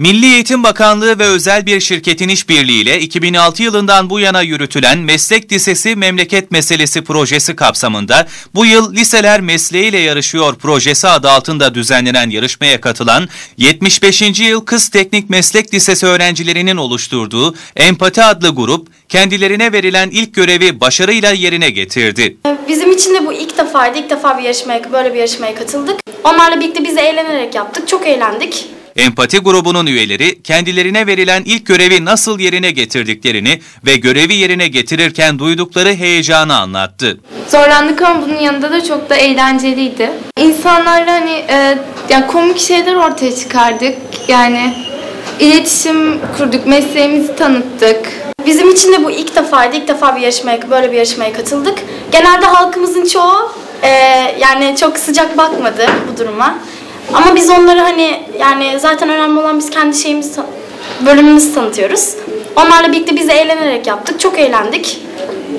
Milli Eğitim Bakanlığı ve özel bir şirketin işbirliğiyle 2006 yılından bu yana yürütülen Meslek Lisesi Memleket Meselesi projesi kapsamında bu yıl Liseler Mesleğiyle Yarışıyor projesi adı altında düzenlenen yarışmaya katılan 75. yıl Kız Teknik Meslek Lisesi öğrencilerinin oluşturduğu Empati adlı grup kendilerine verilen ilk görevi başarıyla yerine getirdi. Bizim için de bu ilk defaydı. İlk defa bir yarışmaya, böyle bir yarışmaya katıldık. Onlarla birlikte biz eğlenerek yaptık. Çok eğlendik. Empati grubunun üyeleri kendilerine verilen ilk görevi nasıl yerine getirdiklerini ve görevi yerine getirirken duydukları heyecanı anlattı. Zorlandık ama bunun yanında da çok da eğlenceliydi. İnsanlarla hani e, yani komik şeyler ortaya çıkardık. Yani iletişim kurduk, mesleğimizi tanıttık. Bizim için de bu ilk defaydı. İlk defa bir yarışmaya, böyle bir yarışmaya katıldık. Genelde halkımızın çoğu e, yani çok sıcak bakmadı bu duruma. Ama biz onları hani yani zaten önemli olan biz kendi şeyimizi bölümümüzü tanıtıyoruz. Onlarla birlikte biz de eğlenerek yaptık. Çok eğlendik.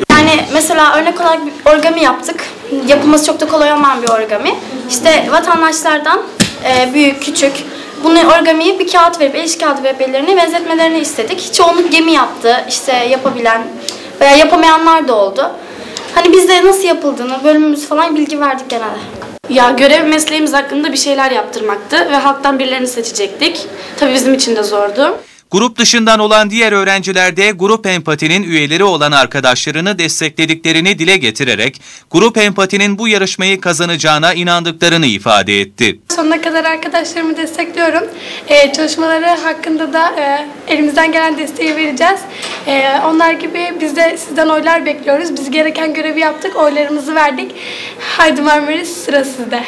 Yani mesela örnek olarak bir origami yaptık. Yapılması çok da kolay olmayan bir origami. İşte vatandaşlardan e, büyük, küçük bunu origamiyi bir kağıt verip, el kağıdı verip ellerine benzetmelerini istedik. Çoğunluk gemi yaptı. işte yapabilen veya yapamayanlar da oldu. Hani biz de nasıl yapıldığını, bölümümüz falan bilgi verdik genelde. Ya görev mesleğimiz hakkında bir şeyler yaptırmaktı ve halktan birilerini seçecektik. Tabii bizim için de zordu. Grup dışından olan diğer öğrenciler de Grup Empati'nin üyeleri olan arkadaşlarını desteklediklerini dile getirerek Grup Empati'nin bu yarışmayı kazanacağına inandıklarını ifade etti. Sonuna kadar arkadaşlarımı destekliyorum. Ee, çalışmaları hakkında da e, elimizden gelen desteği vereceğiz. E, onlar gibi biz de sizden oylar bekliyoruz. Biz gereken görevi yaptık, oylarımızı verdik. Haydi Marmaris sıra sizde.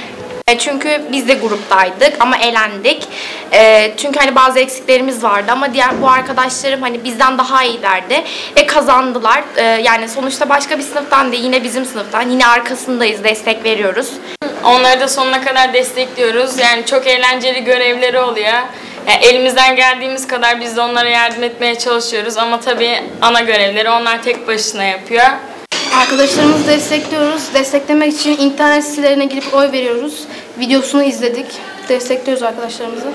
E, çünkü biz de gruptaydık ama elendik. E, çünkü hani bazı eksiklerimiz vardı ama diğer bu arkadaşlarım hani bizden daha iyilerdi ve kazandılar. E, yani sonuçta başka bir sınıftan değil yine bizim sınıftan yine arkasındayız destek veriyoruz. Onları da sonuna kadar destekliyoruz. Yani çok eğlenceli görevleri oluyor. Yani elimizden geldiğimiz kadar biz de onlara yardım etmeye çalışıyoruz ama tabii ana görevleri onlar tek başına yapıyor. Arkadaşlarımızı destekliyoruz. Desteklemek için internet sitelerine girip oy veriyoruz. Videosunu izledik. Destekliyoruz arkadaşlarımızı.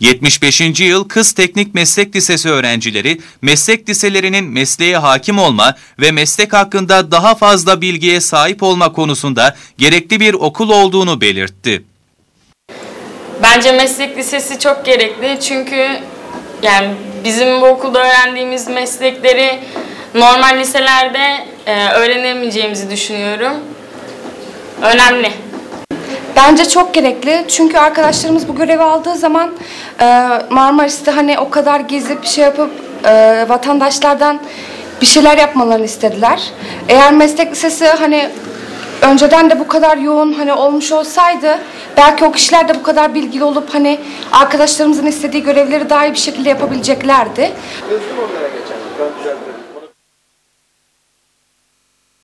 75. yıl Kız Teknik Meslek Lisesi öğrencileri meslek liselerinin mesleğe hakim olma ve meslek hakkında daha fazla bilgiye sahip olma konusunda gerekli bir okul olduğunu belirtti. Bence meslek lisesi çok gerekli çünkü yani bizim bu okulda öğrendiğimiz meslekleri normal liselerde e, öğrenemeyeceğimizi düşünüyorum. Önemli. Bence çok gerekli çünkü arkadaşlarımız bu görevi aldığı zaman e, Marmaris'te hani o kadar gezip şey yapıp e, vatandaşlardan bir şeyler yapmalarını istediler. Eğer meslek lisesi hani önceden de bu kadar yoğun hani olmuş olsaydı belki o kişiler de bu kadar bilgili olup hani arkadaşlarımızın istediği görevleri daha iyi bir şekilde yapabileceklerdi. Özgür onlara geçen. Ben düzeltirim.